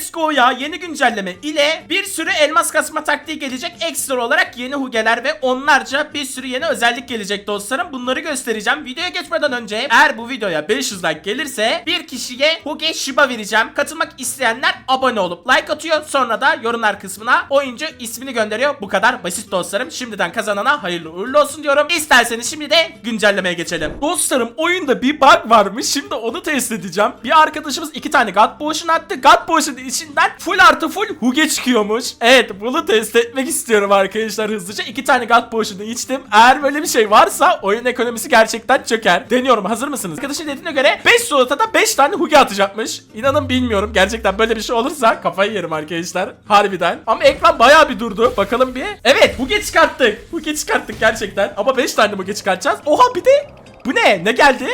Pets Go'ya yeni güncelleme ile bir sürü elmas kasma taktiği gelecek. Ekstra olarak yeni hugeler ve onlarca bir sürü yeni özellik gelecek dostlarım. Bunları göstereceğim. Videoya geçmeden önce eğer bu videoya 500 like gelirse bir kişiye Huge Shiba vereceğim. Katılmak isteyenler abone olup like atıyor. Sonra da yorumlar kısmına oyuncu ismini gönderiyor. Bu kadar basit dostlarım. Şimdiden kazanana hayırlı uğurlu olsun diyorum. İsterseniz şimdi de güncellemeye geçelim. Dostlarım oyunda bir bug varmış. Şimdi onu test edeceğim. Bir arkadaşımız iki tane God Potion attı. God Potion içinden full artı full Huge çıkıyormuş. Evet bunu test etmek istiyorum arkadaşlar hızlıca. İki tane God Potion'u içtim. Eğer böyle bir şey varsa oyun ekonomisi gerçekten çöker. Deniyorum hazır mısınız? Arkadaşın dediğine göre 5 slotada 5 tane Huge atacakmış. İnanın bilmiyorum. Gerçekten böyle bir şey olursa kafayı yerim arkadaşlar. Harbiden. Ama ekran bayağı bir durdu. Bakalım bir. Evet Huge çıkarttık. Huge çıkarttık gerçekten. Ama 5 tane Huge çıkartacağız. Oha bir de bu ne? Ne geldi?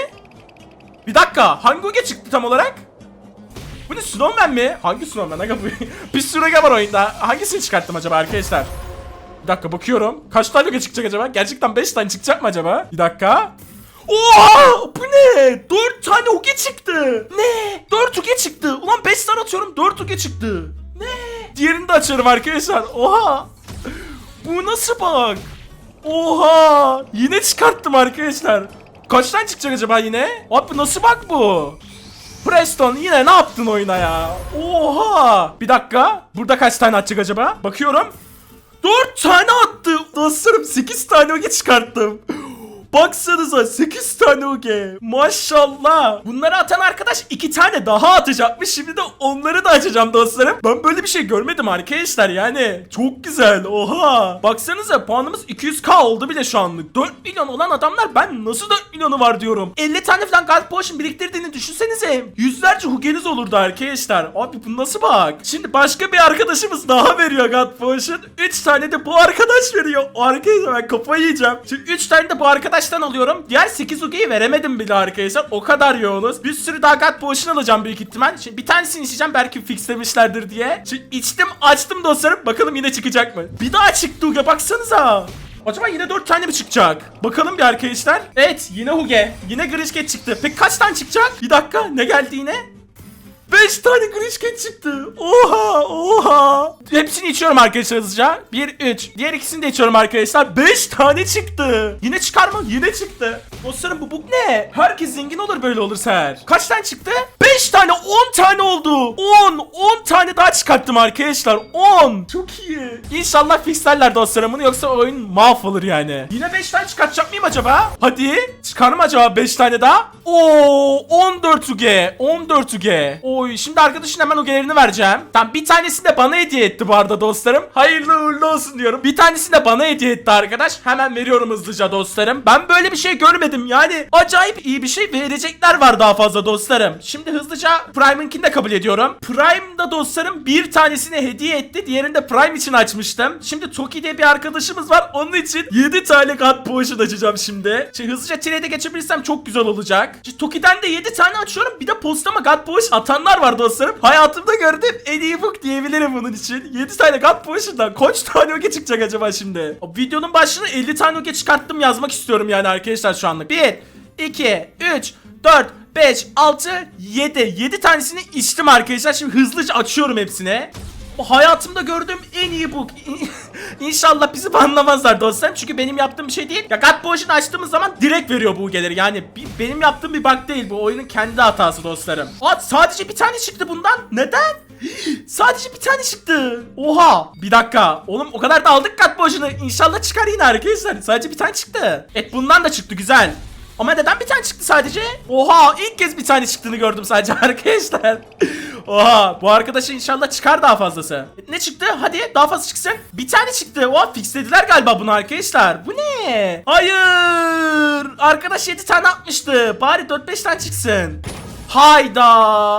Bir dakika. Hangi Huge çıktı tam olarak? Bu ne Snowman mi? Hangi Snowman? Aga bu bir sürü var oyunda. Hangisini çıkarttım acaba arkadaşlar? Bir dakika bakıyorum. Kaç tane Huge çıkacak acaba? Gerçekten 5 tane çıkacak mı acaba? Bir dakika. Oha! Bu ne? 4 tane Huge çıktı. Ne? 4 Huge çıktı. Ulan 5 tane atıyorum 4 Huge çıktı. Ne? Diğerini de açıyorum arkadaşlar. Oha! Bu nasıl bak? Oha! Yine çıkarttım arkadaşlar. Kaç tane çıkacak acaba yine? Abi nasıl bak bu? Preston yine ne yaptın oyuna ya? Oha! Bir dakika. Burada kaç tane atacak acaba? Bakıyorum. 4 tane attı. Dostlarım 8 tane oge çıkarttım. Baksanıza 8 tane oge. Maşallah. Bunları atan arkadaş 2 tane daha atacakmış. Şimdi de onları da açacağım dostlarım. Ben böyle bir şey görmedim arkadaşlar yani. Çok güzel. Oha. Baksanıza puanımız 200k oldu bile şu anlık. 4 milyon olan adamlar ben nasıl 4 milyonu var diyorum. 50 tane falan God Potion biriktirdiğini düşünsenize. Yüzlerce hugeniz olurdu arkadaşlar. Abi bu nasıl bak. Şimdi başka bir arkadaşımız daha veriyor God Potion. 3 tane de bu arkadaş veriyor. Arkadaşlar ben kafayı yiyeceğim. Şimdi 3 tane de bu arkadaştan alıyorum. Diğer 8 hugeyi veremedim bile arkadaşlar. O kadar yoğunuz. Bir sürü daha God Potion alacağım büyük ihtimal. Şimdi bir tanesini içeceğim belki fixlemişlerdir diye. Şimdi içtim açtım dostlarım. Bakalım yine çıkacak mı? Bir daha çıktı huge baksanıza. Acaba yine 4 tane mi çıkacak? Bakalım bir arkadaşlar. Evet yine Huge. Yine Grishket çıktı. Peki kaç tane çıkacak? Bir dakika ne geldi yine? 5 tane Grishket çıktı. Oha oha. Hepsini içiyorum arkadaşlar hızlıca. 1 3. Diğer ikisini de içiyorum arkadaşlar. 5 tane çıktı. Yine çıkar? Yine çıktı. Dostlarım bu bug ne? Herkes zengin olur böyle olursa eğer. Kaç tane çıktı? 5 tane 10 tane oldu. 10 10 tane daha çıkarttım arkadaşlar. 10. Çok iyi. İnşallah fixlerler dostlarım bunu yoksa oyun mahvolur yani. Yine 5 tane çıkartacak mıyım acaba? Hadi. Çıkar mı acaba 5 tane daha? Oo 14 uge. 14 uge. Oy şimdi arkadaşın hemen ugelerini vereceğim. Tamam bir tanesini de bana hediye etti bu arada dostlarım. Hayırlı uğurlu olsun diyorum. Bir tanesini de bana hediye etti arkadaş. Hemen veriyorum hızlıca dostlarım. Ben böyle bir şey görmedim. Yani acayip iyi bir şey verecekler var daha fazla dostlarım. Şimdi hızlıca Prime'ınkini de kabul ediyorum. Prime'da dostlarım bir tanesini hediye etti. Diğerini de Prime için açmıştım. Şimdi Toki diye bir arkadaşımız var. Onun için 7 tane God Potion açacağım şimdi. Şimdi hızlıca trade'e geçebilirsem çok güzel olacak. Şimdi Toki'den de 7 tane açıyorum. Bir de postama God Potion atanlar var dostlarım. Hayatımda gördüğüm en iyi book diyebilirim bunun için. 7 tane God Potion'dan kaç tane oge çıkacak acaba şimdi? O videonun başlığına 50 tane oge çıkarttım yazmak istiyorum yani arkadaşlar şu anlık. 1, 2, 3, 4, 5, 6, 7. 7 tanesini içtim arkadaşlar. Şimdi hızlıca açıyorum hepsini. Bu hayatımda gördüğüm en iyi book. İnşallah bizi banlamazlar dostlarım. Çünkü benim yaptığım bir şey değil. Ya God Potion açtığımız zaman direkt veriyor bu gelir. Yani benim yaptığım bir bug değil. Bu oyunun kendi hatası dostlarım. Aa, sadece bir tane çıktı bundan. Neden? Sadece bir tane çıktı. Oha. Bir dakika. Oğlum o kadar da aldık God Potion'ı. İnşallah çıkar yine arkadaşlar. Sadece bir tane çıktı. Evet bundan da çıktı güzel. Ama neden bir tane çıktı sadece? Oha ilk kez bir tane çıktığını gördüm sadece arkadaşlar. Oha bu arkadaşa inşallah çıkar daha fazlası. Ne çıktı? Hadi daha fazla çıksın. Bir tane çıktı. Oha fixlediler galiba bunu arkadaşlar. Bu ne? Hayır. Arkadaş 7 tane atmıştı. Bari 4-5 tane çıksın. Hayda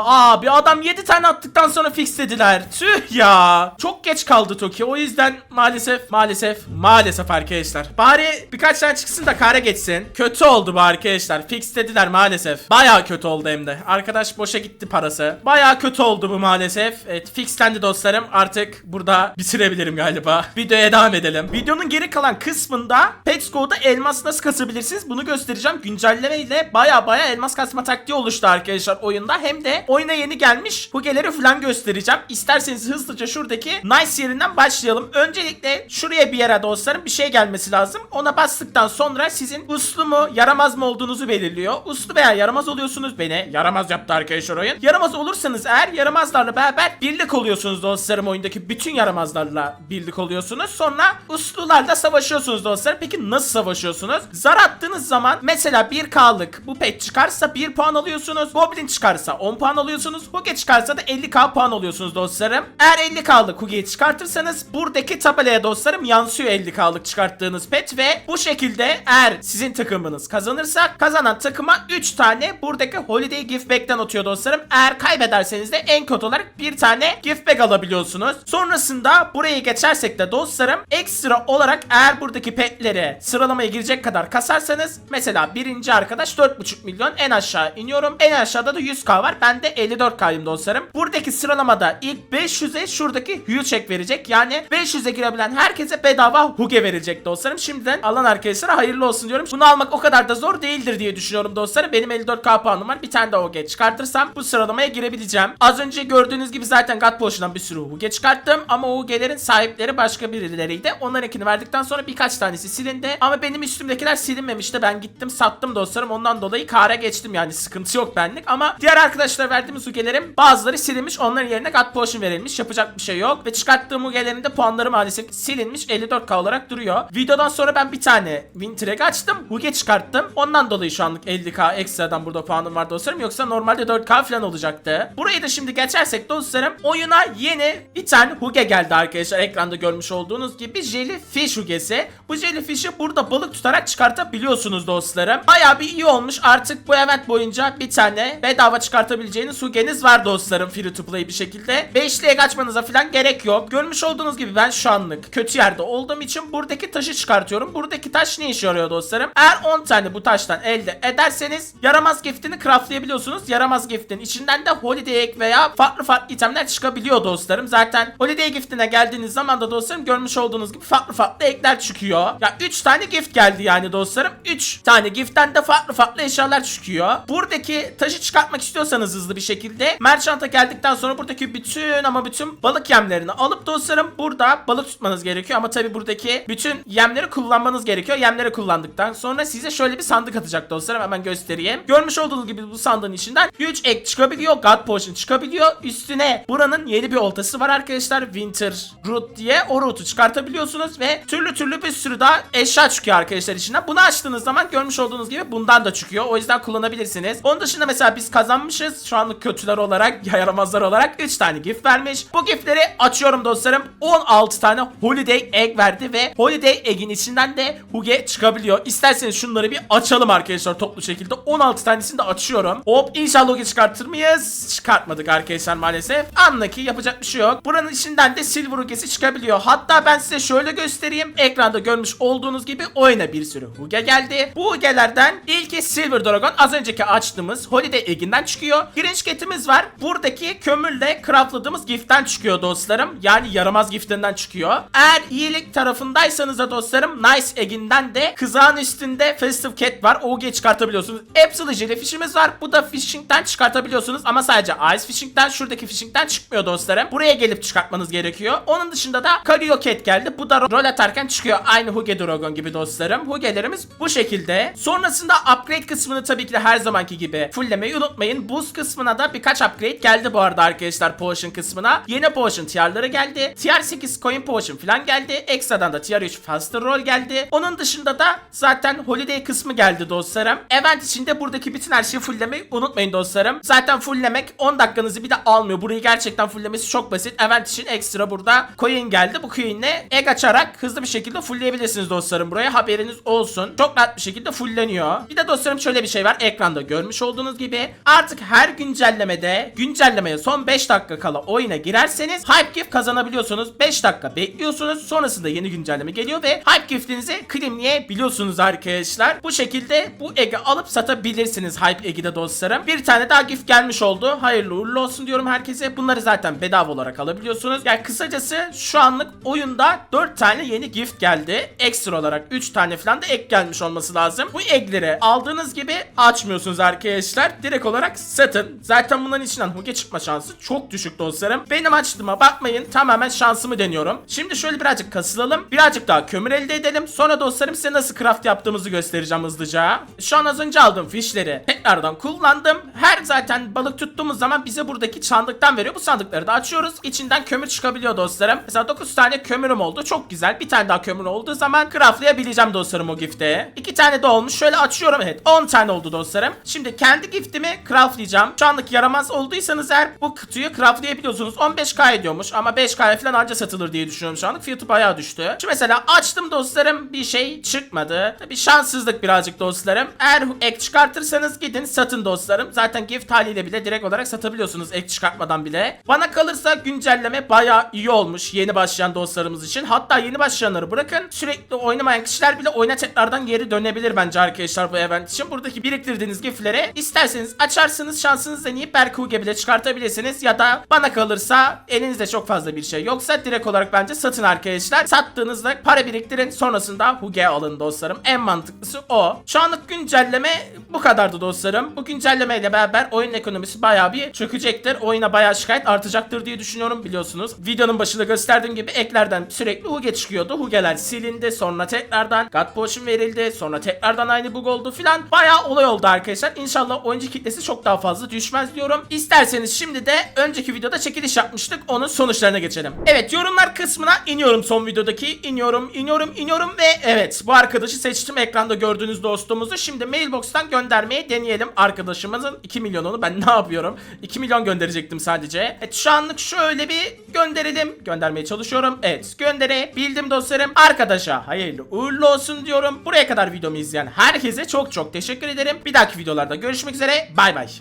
abi adam 7 tane attıktan sonra fixlediler. Tüh ya. Çok geç kaldı Toki. O yüzden maalesef maalesef maalesef arkadaşlar. Bari birkaç tane çıksın da kare geçsin. Kötü oldu bu arkadaşlar. Fixlediler maalesef. Baya kötü oldu hem de. Arkadaş boşa gitti parası. Baya kötü oldu bu maalesef. Evet fixlendi dostlarım. Artık burada bitirebilirim galiba. Videoya devam edelim. Videonun geri kalan kısmında Pets Go'da elmas nasıl kasabilirsiniz bunu göstereceğim. Güncelleme ile baya baya elmas kasma taktiği oluştu arkadaşlar oyunda hem de oyuna yeni gelmiş Huge'leri falan göstereceğim. İsterseniz hızlıca şuradaki Nice yerinden başlayalım. Öncelikle şuraya bir yere dostlarım bir şey gelmesi lazım. Ona bastıktan sonra sizin uslu mu yaramaz mı olduğunuzu belirliyor. Uslu veya yaramaz oluyorsunuz beni. Yaramaz yaptı arkadaşlar oyun. Yaramaz olursanız eğer yaramazlarla beraber birlik oluyorsunuz dostlarım oyundaki bütün yaramazlarla birlik oluyorsunuz. Sonra uslularla savaşıyorsunuz dostlarım. Peki nasıl savaşıyorsunuz? Zar attığınız zaman mesela 1K'lık bu pet çıkarsa 1 puan alıyorsunuz. Goblin çıkarsa 10 puan alıyorsunuz. Huge çıkarsa da 50k puan alıyorsunuz dostlarım. Eğer 50k'lık Huge'yi çıkartırsanız buradaki tabelaya dostlarım yansıyor 50k'lık çıkarttığınız pet ve bu şekilde eğer sizin takımınız kazanırsa kazanan takıma 3 tane buradaki Holiday Gift Bag'den atıyor dostlarım. Eğer kaybederseniz de en kötü olarak bir tane Gift Bag alabiliyorsunuz. Sonrasında burayı geçersek de dostlarım ekstra olarak eğer buradaki petleri sıralamaya girecek kadar kasarsanız mesela birinci arkadaş 4.5 milyon en aşağı iniyorum. En aşağıda da 100k var. Ben de 54k'yım dostlarım. Buradaki sıralamada ilk 500'e şuradaki Hue check verecek. Yani 500'e girebilen herkese bedava Huge verecek dostlarım. Şimdiden alan arkadaşlara hayırlı olsun diyorum. Bunu almak o kadar da zor değildir diye düşünüyorum dostlarım. Benim 54k puanım var. Bir tane de Huge çıkartırsam bu sıralamaya girebileceğim. Az önce gördüğünüz gibi zaten God Potion'dan bir sürü Huge çıkarttım. Ama o Huge'lerin sahipleri başka birileriydi. Onlarınkini verdikten sonra birkaç tanesi silindi. Ama benim üstümdekiler silinmemişti. Ben gittim sattım dostlarım. Ondan dolayı kara geçtim yani sıkıntı yok benlik. Ama diğer arkadaşlara verdiğimiz Huge'lerin bazıları silinmiş. Onların yerine God Potion verilmiş. Yapacak bir şey yok. Ve çıkarttığım Huge'lerin de puanları maalesef silinmiş. 54k olarak duruyor. Videodan sonra ben bir tane Winter açtım. Huge çıkarttım. Ondan dolayı şu anlık 50k ekstradan burada puanım var dostlarım. Yoksa normalde 4k falan olacaktı. Burayı da şimdi geçersek dostlarım oyuna yeni bir tane Huge geldi arkadaşlar. Ekranda görmüş olduğunuz gibi Jellyfish Huge'si. Bu Jellyfish'i burada balık tutarak çıkartabiliyorsunuz dostlarım. Bayağı bir iyi olmuş. Artık bu event boyunca bir tane bedava çıkartabileceğiniz Huge'niz var dostlarım. Free to play bir şekilde. 5'liye kaçmanıza falan gerek yok. Görmüş olduğunuz gibi ben şu anlık kötü yerde olduğum için buradaki taşı çıkartıyorum. Buradaki taş ne işe yarıyor dostlarım? Eğer 10 tane bu taştan elde ederseniz yaramaz giftini craftlayabiliyorsunuz. Yaramaz giftin içinden de holiday egg veya farklı farklı itemler çıkabiliyor dostlarım. Zaten holiday giftine geldiğiniz zaman da dostlarım görmüş olduğunuz gibi farklı farklı ekler çıkıyor. Ya 3 tane gift geldi yani dostlarım. 3 tane giftten de farklı farklı eşyalar çıkıyor. Buradaki taşı çıkartmak istiyorsanız hızlı bir şekilde merchant'a geldikten sonra buradaki bütün ama bütün balık yemlerini alıp dostlarım burada balık tutmanız gerekiyor. Ama tabi buradaki bütün yemleri kullanmanız gerekiyor. Yemleri kullandıktan sonra size şöyle bir sandık atacak dostlarım. Hemen göstereyim. Görmüş olduğunuz gibi bu sandığın içinden 3 ek çıkabiliyor. God Potion çıkabiliyor. Üstüne buranın yeni bir oltası var arkadaşlar. Winter Root diye o root'u çıkartabiliyorsunuz ve türlü türlü bir sürü daha eşya çıkıyor arkadaşlar içinden. Bunu açtığınız zaman görmüş olduğunuz gibi bundan da çıkıyor. O yüzden kullanabilirsiniz. Onun dışında mesela biz kazanmışız. Şu anlık kötüler olarak, yaramazlar olarak 3 tane gift vermiş. Bu giftleri açıyorum dostlarım. 16 tane Holiday Egg verdi ve Holiday Egg'in içinden de Huge çıkabiliyor. İsterseniz şunları bir açalım arkadaşlar toplu şekilde. 16 tanesini de açıyorum. Hop inşallah Huge çıkartır mıyız? Çıkartmadık arkadaşlar maalesef. Anla ki yapacak bir şey yok. Buranın içinden de Silver Huge'si çıkabiliyor. Hatta ben size şöyle göstereyim. Ekranda görmüş olduğunuz gibi oyuna bir sürü Huge geldi. Bu Huge'lerden ilki Silver Dragon. Az önceki açtığımız Holiday Egg'inden çıkıyor. Grinch Cat'imiz var. Buradaki kömürle craftladığımız gift'ten çıkıyor dostlarım. Yani yaramaz giftinden çıkıyor. Eğer iyilik tarafındaysanız da dostlarım Nice Egg'inden de kızağın üstünde Festive Cat var. OG çıkartabiliyorsunuz. Absolute Jellyfish'imiz var. Bu da Fishing'den çıkartabiliyorsunuz ama sadece Ice Fishing'den şuradaki Fishing'den çıkmıyor dostlarım. Buraya gelip çıkartmanız gerekiyor. Onun dışında da Kario Cat geldi. Bu da rol atarken çıkıyor. Aynı Huge Dragon gibi dostlarım. Huge'lerimiz bu şekilde. Sonrasında upgrade kısmını tabii ki de her zamanki gibi fulllemeyi unutmayın. Boost kısmına da birkaç upgrade geldi bu arada arkadaşlar Potion kısmına. Yeni Potion tier'ları geldi. Tier 8 Coin Potion falan geldi. Ekstradan da Tier 3 Faster Roll geldi. Onun dışında da zaten Holiday kısmı geldi dostlarım. Event içinde buradaki bütün her şeyi fulllemeyi unutmayın dostlarım. Zaten fulllemek 10 dakikanızı bir de almıyor. Burayı gerçekten fulllemesi çok basit. Event için ekstra burada coin geldi. Bu coin'le egg açarak hızlı bir şekilde fullleyebilirsiniz dostlarım buraya. Haberiniz olsun. Çok rahat bir şekilde fullleniyor. Bir de dostlarım şöyle bir şey var. Ekranda görmüş olduğunuz gibi artık her güncellemede güncellemeye son 5 dakika kala oyuna girerseniz Hype Gift kazanabiliyorsunuz. 5 dakika bekliyorsunuz. Sonrasında yeni güncelleme geliyor ve Hype Gift'inizi claimleyebiliyorsunuz arkadaşlar. Bu şekilde bu egg'i alıp satabilirsiniz Hype Egg'i de dostlarım. Bir tane daha gift gelmiş oldu. Hayırlı uğurlu olsun diyorum herkese. Bunları zaten bedava olarak alabiliyorsunuz. Yani kısacası şu anlık oyunda 4 tane yeni gift geldi. Ekstra olarak 3 tane falan da ek gelmiş olması lazım. Bu egg'leri aldığınız gibi açmıyorsunuz arkadaşlar. direkt olarak satın. Zaten bunların içinden Huge çıkma şansı çok düşük dostlarım. Benim açtığıma bakmayın tamamen şansımı deniyorum. Şimdi şöyle birazcık kasılalım. Birazcık daha kömür elde edelim. Sonra dostlarım size nasıl craft yaptığımızı göstereceğim hızlıca. Şu an az önce aldığım fişleri tekrardan kullandım. Her zaten balık tuttuğumuz zaman bize buradaki sandıktan veriyor. Bu sandıkları da açıyoruz. İçinden kömür çıkabiliyor dostlarım. Mesela 9 tane kömürüm oldu. Çok güzel. Bir tane daha kömür olduğu zaman craftlayabileceğim dostlarım o gifte. 2 tane de olmuş. Şöyle açıyorum. Evet 10 tane oldu dostlarım. Şimdi kendi giftimi craftlayacağım. Şu anlık yaramaz olduysanız eğer bu kutuyu craftlayabiliyorsunuz. 15k ediyormuş ama 5k falan anca satılır diye düşünüyorum şu anlık. Fiyatı bayağı düştü. Şimdi mesela açtım dostlarım bir şey çıkmadı. Tabii şanssızlık birazcık dostlarım. Eğer ek çıkartırsanız gidin satın dostlarım. Zaten gift haliyle bile direkt olarak satabiliyorsunuz ek çıkartmadan bile. Bana kalırsa güncelleme bayağı iyi olmuş yeni başlayan dostlarımız için. Hatta yeni başlayanları bırakın. Sürekli oynamayan kişiler bile oyuna tekrardan geri dönebilir bence arkadaşlar bu event için. Buradaki biriktirdiğiniz giftleri isterseniz açarsınız şansınız deneyip belki Huge bile çıkartabilirsiniz. Ya da bana kalırsa elinizde çok fazla bir şey yoksa direkt olarak bence satın arkadaşlar. Sattığınızda para biriktirin sonrasında Huge alın dostlarım. En mantıklısı o. Şu anlık güncelleme bu kadardı dostlarım. Bu güncellemeyle beraber oyun ekonomisi bayağı bir çökecektir. Oyuna bayağı şikayet artacaktır diye düşünüyorum biliyorsunuz. Videonun başında gösterdiğim gibi eklerden sürekli Huge çıkıyordu. Huge'ler silindi sonra tekrardan God Potion verildi. Sonra tekrardan aynı bug oldu filan. Bayağı olay oldu arkadaşlar. İnşallah oyuncu kitlesi çok daha fazla düşmez diyorum. İsterseniz şimdi de önceki videoda çekiliş yapmıştık. Onun sonuçlarına geçelim. Evet yorumlar kısmına iniyorum son videodaki. İniyorum, iniyorum, iniyorum ve evet bu arkadaşı seçtim. Ekranda gördüğünüz dostumuzu. Şimdi mailbox'tan göndermeyi deneyelim. Arkadaşımızın 2 milyonunu ben ne yapıyorum? 2 milyon gönderecektim sadece. Evet şu anlık şöyle bir gönderelim. Göndermeye çalışıyorum. Evet gönderebildim dostlarım. Arkadaşa hayırlı uğurlu olsun diyorum. Buraya kadar videomu izleyen herkese çok çok teşekkür ederim. Bir dahaki videolarda görüşmek üzere. Bay bay.